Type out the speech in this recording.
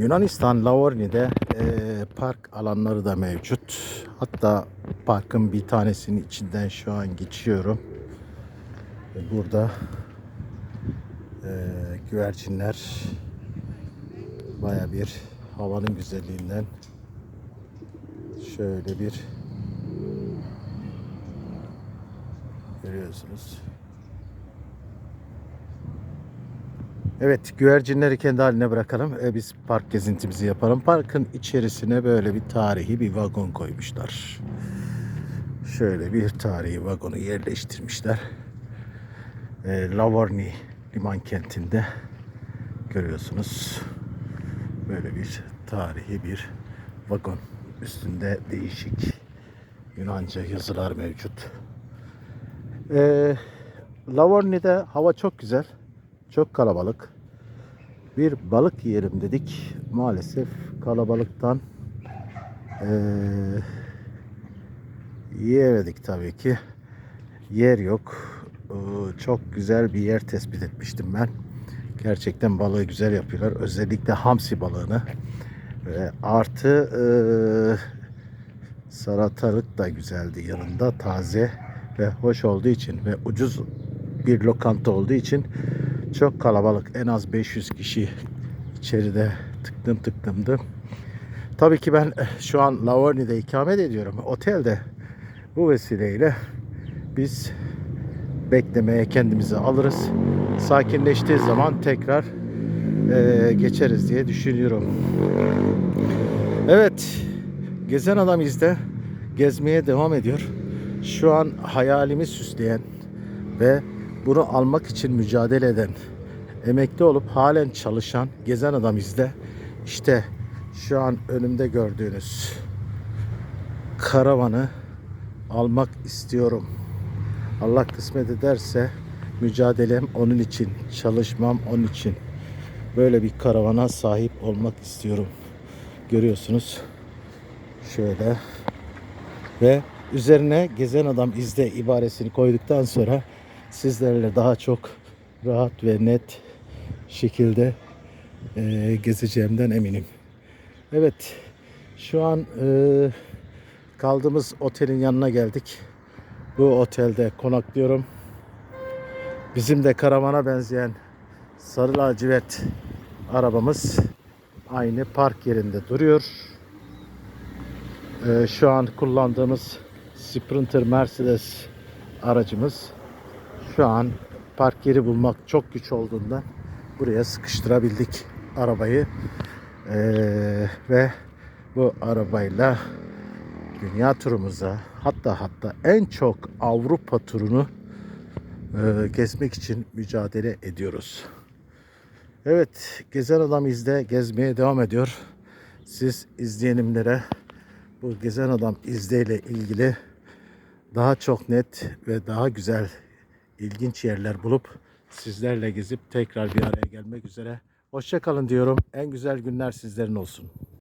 Yunanistan Lavorni'de e, park alanları da mevcut. Hatta parkın bir tanesinin içinden şu an geçiyorum. Burada e, güvercinler baya bir havanın güzelliğinden şöyle bir görüyorsunuz. Evet, güvercinleri kendi haline bırakalım. E, biz park gezintimizi yapalım. Parkın içerisine böyle bir tarihi bir vagon koymuşlar. Şöyle bir tarihi vagonu yerleştirmişler. E, Lavorni liman kentinde görüyorsunuz. Böyle bir tarihi bir vagon. Üstünde değişik Yunanca yazılar mevcut. E, Lavorni'de hava çok güzel. Çok kalabalık. Bir balık yiyelim dedik. Maalesef kalabalıktan eee yiyemedik tabii ki. Yer yok. Ee, Çok güzel bir yer tespit etmiştim ben. Gerçekten balığı güzel yapıyorlar. Özellikle hamsi balığını. Ve artı eee salatalık da güzeldi yanında. Taze ve hoş olduğu için ve ucuz bir lokanta olduğu için çok kalabalık. En az 500 kişi içeride tıktım tıktımdı. Tabii ki ben eh, şu an Lavorni'de ikamet ediyorum. Otelde. Bu vesileyle biz beklemeye kendimizi alırız. Sakinleştiği zaman tekrar eh, geçeriz diye düşünüyorum. Evet. Gezen adam izde gezmeye devam ediyor. Şu an hayalimi süsleyen ve bunu almak için mücadele eden, emekli olup halen çalışan gezen adam izde. İşte şu an önümde gördüğünüz karavanı almak istiyorum. Allah kısmet ederse mücadelem onun için, çalışmam onun için. Böyle bir karavana sahip olmak istiyorum. Görüyorsunuz. Şöyle ve üzerine gezen adam izle ibaresini koyduktan sonra sizlerle daha çok rahat ve net şekilde e, gezeceğimden eminim. Evet, şu an e, kaldığımız otelin yanına geldik. Bu otelde konaklıyorum. Bizim de karavana benzeyen sarı lacivert arabamız aynı park yerinde duruyor. E, şu an kullandığımız Sprinter Mercedes aracımız şu an park yeri bulmak çok güç olduğundan buraya sıkıştırabildik arabayı. Ee, ve bu arabayla dünya turumuza hatta hatta en çok Avrupa turunu e, gezmek için mücadele ediyoruz. Evet, Gezen Adam izle gezmeye devam ediyor. Siz izleyenimlere bu Gezen Adam izle ile ilgili daha çok net ve daha güzel ilginç yerler bulup sizlerle gezip tekrar bir araya gelmek üzere. Hoşçakalın diyorum. En güzel günler sizlerin olsun.